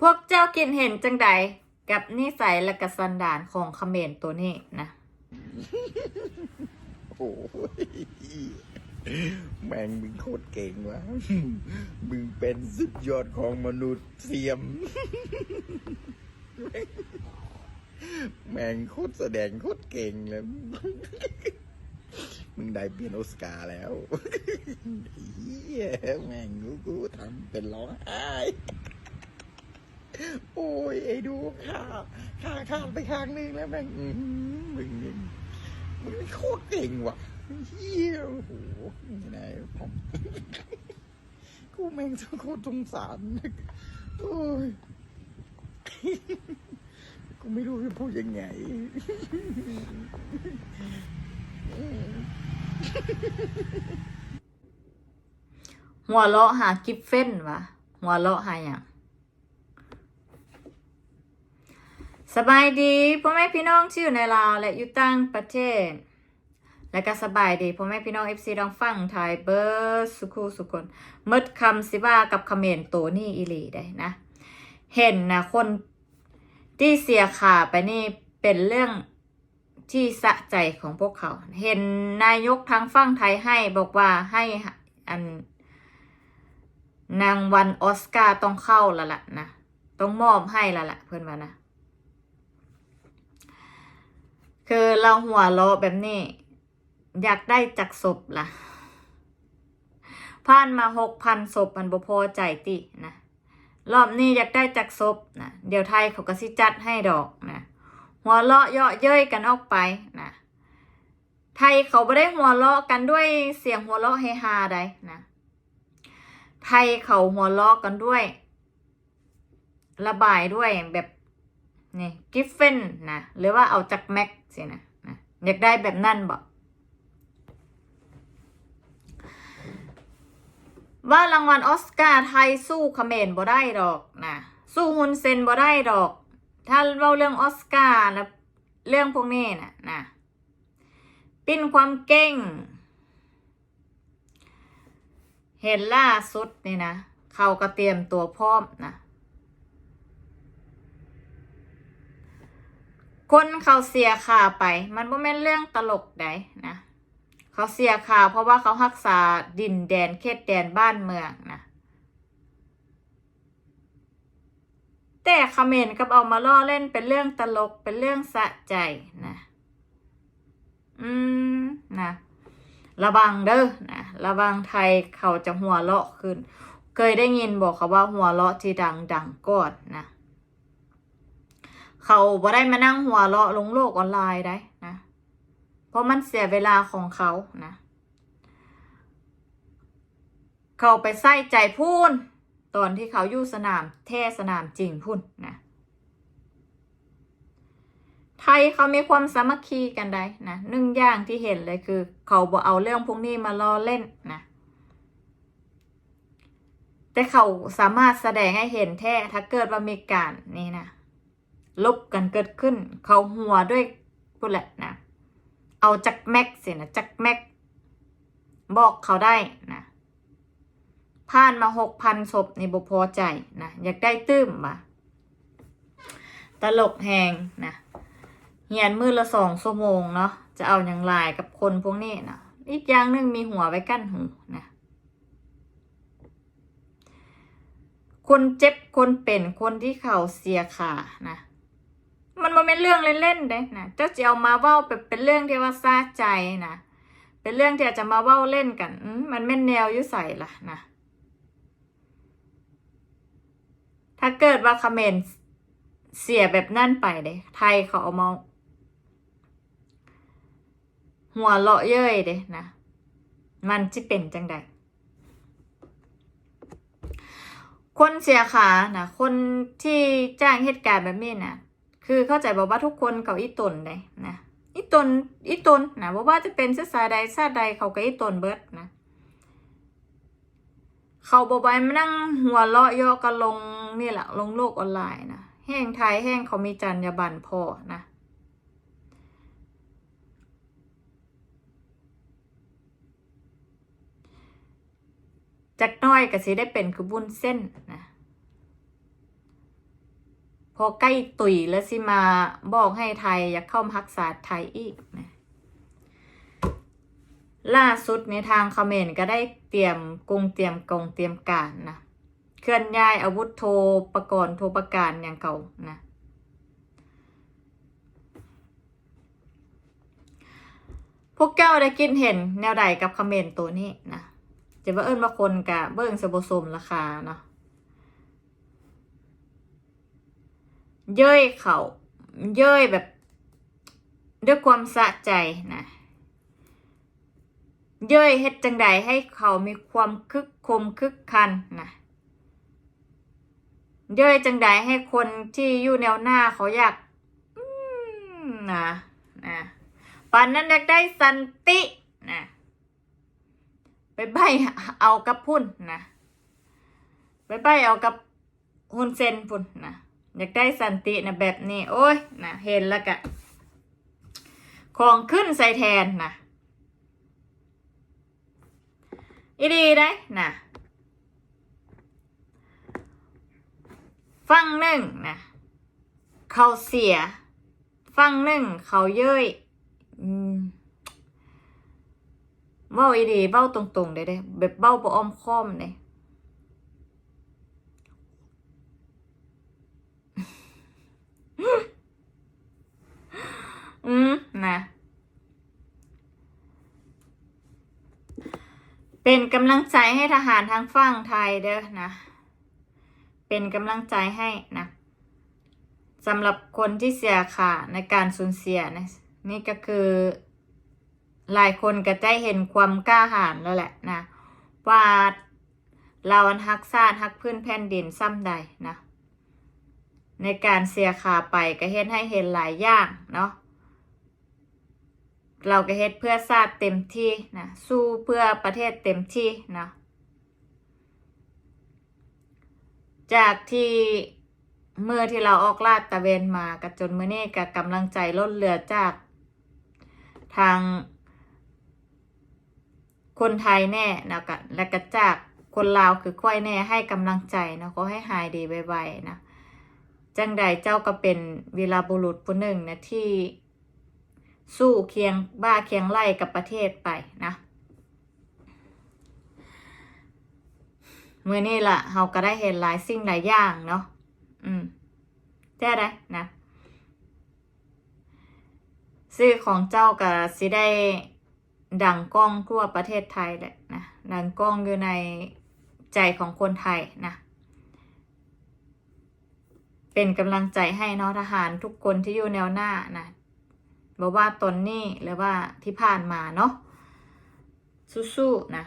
พวกเจ้ากินเห็นจังใดกับนิสัยและกสันดานของเขมรตัวนี้นะโอ้ยแมงมึงโคตรเก่งวะมึงเป็นสุดยอดของมนุษย์เสียม แมงโคตรแสดงโคตรเก่งเลย มึงได้เปลี่ยนออสการ์แล้วเฮียแมงกูกูทำเป็นร้องไห้ โอ้ยไอ้ดูขาขาขาไปข้างนึงแล้วแม่งแมึงนี่มึงโคตรเก่งว่ะเฮียโอ้โหนี่นายผมกูแม่งโคตรสงสารโอ้ยกูไม่รู้จะพูดยังไงหัวเราะหากิฟเฟนวะหัวเราะหาอย่าง สบายดีพ่อแม่พี่น้องที่อยู่ในลาวและอยู่ต่างประเทศ และก็สบายดีพ่อแม่พี่น้องเอฟซีดองฟังไทยเบิร์สุคูสุคนมดคำสิว่ากับคำเมนตัวนี่อีลีได้นะ เห็นนะคนที่เสียขาไปนี่เป็นเรื่องที่สะใจของพวกเขา เห็นนายกทางฝั่งไทยให้บอกว่าให้อันนางวันออสการ์ต้องเข้าแล้วล่ะนะ ต้องมอบให้แล้วล่ะเพื่อนว่านะ คือเราหัวเราะแบบนี้ อยากได้จักศพล่ะผ่านมาหกพันศพมันบ่พอใจตินะรอบนี้อยากได้จักศพนะเดี๋ยวไทยเขาก็สิจัดให้ดอกนะหัวเราะเยาะเย้ยกันออกไปนะไทยเขาไม่ได้หัวเราะกันด้วยเสียงหัวเราะเฮฮาใดนะไทยเขาหัวเราะกันด้วย ระบายด้วยแบบ นี่กิฟเฟนนะหรือว่าเอาจากแม็กสินะนะอยากได้แบบนั่นบอกว่ารางวัลออสการ์ไทยสู้เขมรบ่ได้ดอกนะสู้ฮุนเซนบ่ได้ดอก ถ้าเราเรื่องออสการ์นะเรื่องพวกนี้นะนะปิ้นความเก่ง เห็นล่าสุดนี่นะ เขาก็เตรียมตัวพร้อมนะ คนเขาเสียขาไป มันบ่แม่นเรื่องตลกใดนะเขาเสียขาเพราะว่าเขารักษาดินแดนเขตแดนบ้านเมืองนะแต่เขมรกับเอามาล่อเล่นเป็นเรื่องตลกเป็นเรื่องสะใจนะ อืมนะระวังเด้อนะระวังไทยเขาจะหัวเราะขึ้น เคยได้ยินบอกเขาว่าหัวเราะที่ดังดังกอดนะ เขาบ่ได้มานั่งหัวเราะลงโลกออนไลน์ได้นะ เพราะมันเสียเวลาของเขานะ เขาไปใส่ใจพูนตอนที่เขาอยู่สนามเทสนามจริงพุ่นนะไทยเขามีความสามัคคีกันได้นะหนึ่งอย่างที่เห็นเลยคือ เขาบ่เอาเรื่องพวกนี้มาล้อเล่นนะแต่เขาสามารถแสดงให้เห็นแท้ถ้าเกิดว่ามีการนี่นะ ลบกันเกิดขึ้น เขาหัวด้วยพูดแหละนะ เอาจักแม็กสินะจักแม็ก บอกเขาได้นะผ่านมาหกพันศพนี่บ่พอใจนะอยากได้ตื้มมาตลกแหงนะเหียนมือละสองชั่วโมงเนาะจะเอาอย่างไรกับคนพวกนี้นะอีกอย่างหนึ่งมีหัวไว้กั้นหูนะคนเจ็บคนเป็นคนที่เขาเสียขานะ มันบ่เป็นเรื่องเล่นๆเด้นะเจ้าจะเอามาเว้าเป็นเป็นเรื่องที่ว่าซาใจนะเป็นเรื่องที่อาจจะมาเว้าเล่นกันมันไม่นแนวยุใส่ละนะถ้าเกิดว่าคอมเมนต์เสียแบบนั่นไปเด้ไทยเขาเอามาหัวเลาะเย้ยเด้นะมันจะเป็นจังใดคนเสียขานะคนที่จ้างเหตุการณ์แบบนี้นะ คือเข้าใจบอกว่าทุกคนเขาอีตนได้นะอีตนอีตนนะบอกว่าจะเป็นเสื้อสายใดชาติใดเขาก็อีตนเบิดนะเขาบอกไปมานั่งหัวเลาะยาะกันลงนี่แหละลงโลกออนไลน์นะแห้งไทยแห้งเขามีจรรยาบรรณพอนะจักน้อยก็สิได้เป็นคือบุญเส้นนะ พอใกล้ตุยแล้วสิมาบอกให้ไทยอยากเข้ามาักษาไทยอีกนะล่าสุดในทางคอมเขมรก็ได้เตรียมกงเตรียมกองเตรียมการนะเคลื่อนย้ายอาวุธโทปรกรณ์โทปรการอย่างเก่านะพวกเจ้าได้กินเห็นแนวใดกับคอมเมนต์ตัวนี้นะจะว่าเอิ้นว่าคนกะเบิ้งสบสมราคาเนาะ เย้ยเขาเย้ยแบบ ด้วยความสะใจนะเย้ยเฮ็ดจังใดให้เขามีความคึกคมคึกคันนะเย้ยจังใดให้คนที่อยู่แนวหน้าเขาอยากนะนะปันนั้นอยากได้สันตินะไปใบเอากับพุ่นนะไปใบเอากับฮุนเซนพุ่นนะ อยากได้สันตินะแบบนี้ โอ้ยนะเห็นแล้วกะ ของขึ้นใส่แทนนะอีดีได้นะฟังหนึ่งนะเขาเสีย ฟังหนึ่งเขาเย้ยเบ้าอีดีเบ้าตรงๆได้เด้แบบเบ้าบ่อ้อมค้อมเลย อืมนะ เป็นกำลังใจให้ทหารทางฝั่งไทยเด้อนะ เป็นกำลังใจให้นะสำหรับคนที่เสียขาในการสูญเสียนะนี่ก็คือหลายคนก็ได้เห็นความกล้าหาญแล้วแหละนะว่าเราอันฮักซาดฮักพื้นแผ่นดินซ้ำใดนะในการเสียขาไปก็เห็นให้เห็นหลายอย่างเนาะ เราก็เฮ็ดเพื่อชาติเต็มที่นะสู้เพื่อประเทศเต็มที่นะจากที่เมื่อที่เราออกลาดตะเวนมากับจนเมื่อนี้กับกำลังใจลดเหลือจาก ทาง คนไทยแน่นะกะและก็จากคนลาวคือค่อยแน่ให้กำลังใจนะขอให้หายดีไวๆนะจังใดเจ้าก็เป็นวีรบุรุษผู้หนึ่งนะที่ สู้เคียงบ้าเคียงไล่กับประเทศไปนะเมื่อนี้ล่ะเราก็ได้เห็นหลายสิ่งหลายอย่างเนาะอืมแท้ได้นะซื้อของเจ้าก็สิได้ดังกล้องทั่วประเทศไทยแหละนะดังกล้องอยู่ในใจของคนไทยนะเป็นกำลังใจให้เนาะทหารทุกคนที่อยู่แนวหน้านะ บอกว่าตนนี่หรือว่าที่ผ่านมาเนาะสู้ๆนะ